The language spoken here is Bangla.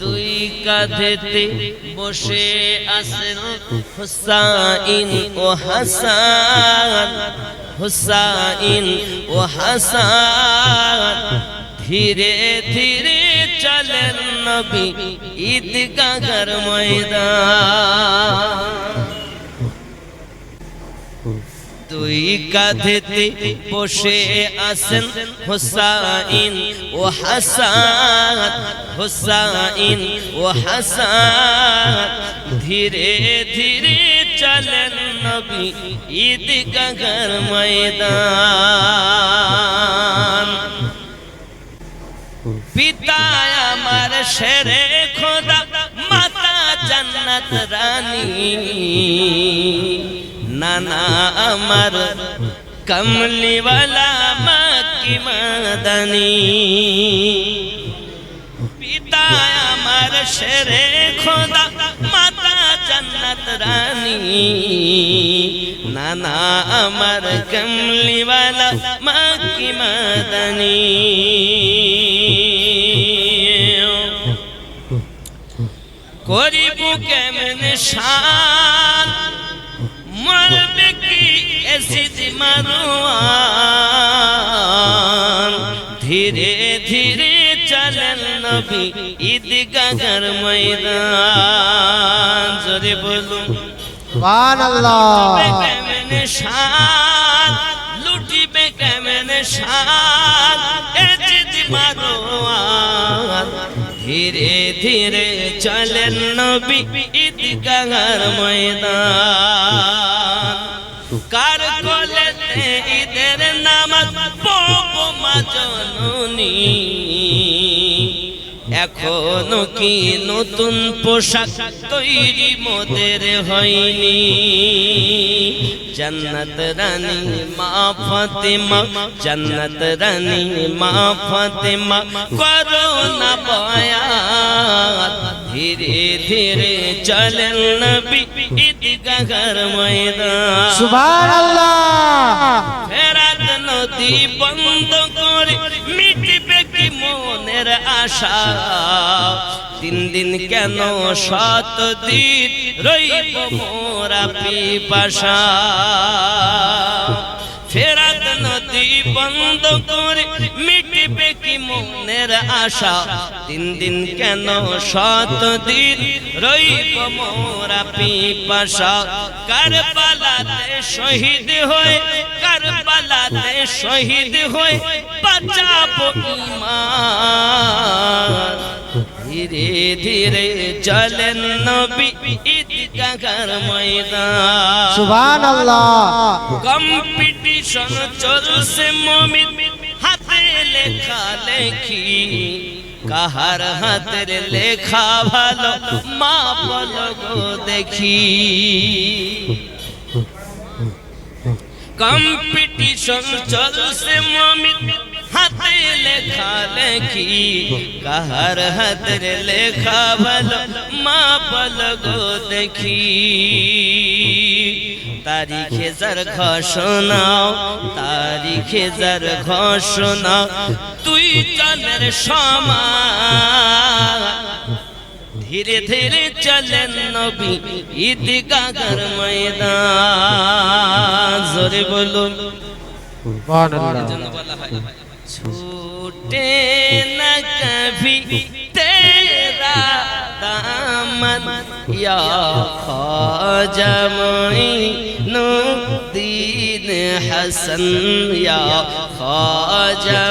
দুই কাঁধেতে বসে আছেন হুসাইন ও হাসান। হুসাইন ও হাসান। ধীরে ধীরে চলেন নবী ঈদগাহর ময়দান। দুই কাঁধেতে বসে আছেন হুসাইন ও হাসান, হুসাইন ও হাসান। ধীরে ধীরে চলেন নবী ঈদগাহর ময়দান। পিতা আমার শেরে খোদা, মাতা জান্নাত রানী। নানা আমার কমলিওয়ালা মাকি মাদানি। পিতা আমার শেরে খোদা, মাতা জান্নাত রানী। নানা আমার কমলিওয়ালা মাকি মাদানি। করিব কেমন শান কি এসিদ মারোয়ান ধীরে ধীরে চলেন নবী ঈদগাহর ময়দান। জোরে বলুন। সুবহানাল্লাহ। কেমন শান লুটিবে কেমন শান এজিদ মারোয়ান ধীরে ধীরে চলেন নবী ঈদগাহর ময়দান। কার মা এখনও কি নতুন পোশাক তৈরি মোদের হয়নি? জান্নাত রানী মা ফাতেমা, জান্নাত রানী মা ফাতেমা করো না বয়াত। ধীরে ধীরে চলেন নবী ঈদগাহর ময়দান। সুবহানাল্লাহ। ফেরাত নদী বন্ধ করে মিটবে কি মনের আশা? দিন দিন কেন শত দিন রইব মোরা পিপাসা? বন্ধ করে মিটবে কি মনের আশা? দিন দিন কেন সত দিন রইব মোরা পিপাসা? কারবালাতে শহীদ হয়ে, কারবালাতে শহীদ হয়ে বাঁচাবো ঈমান ধীরে ধীরে চলেন নবী ঈদগাহর ময়দান সুবহানাল্লাহ কম্পিটিশন চলছে মমিন হাতে লেখা লেখি কাহার হাতের লেখা ভালো মা বলো গো দেখি কম্পিটিশন চলছে মমিন লেখা কাহার হাতের লেখা ভালো মা গো দেখি তারিখে যার ঘোষণাও তারিখে যার ঘোষণাও তুই জনের সমান ধীরে ধীরে চলেন নবী ঈদগাহর ময়দান জোরে বলুন বলা হয় छूटे न कभी तेरा दामन या ख्वाजा मोइनुद्दीन हसन या ख्वाजा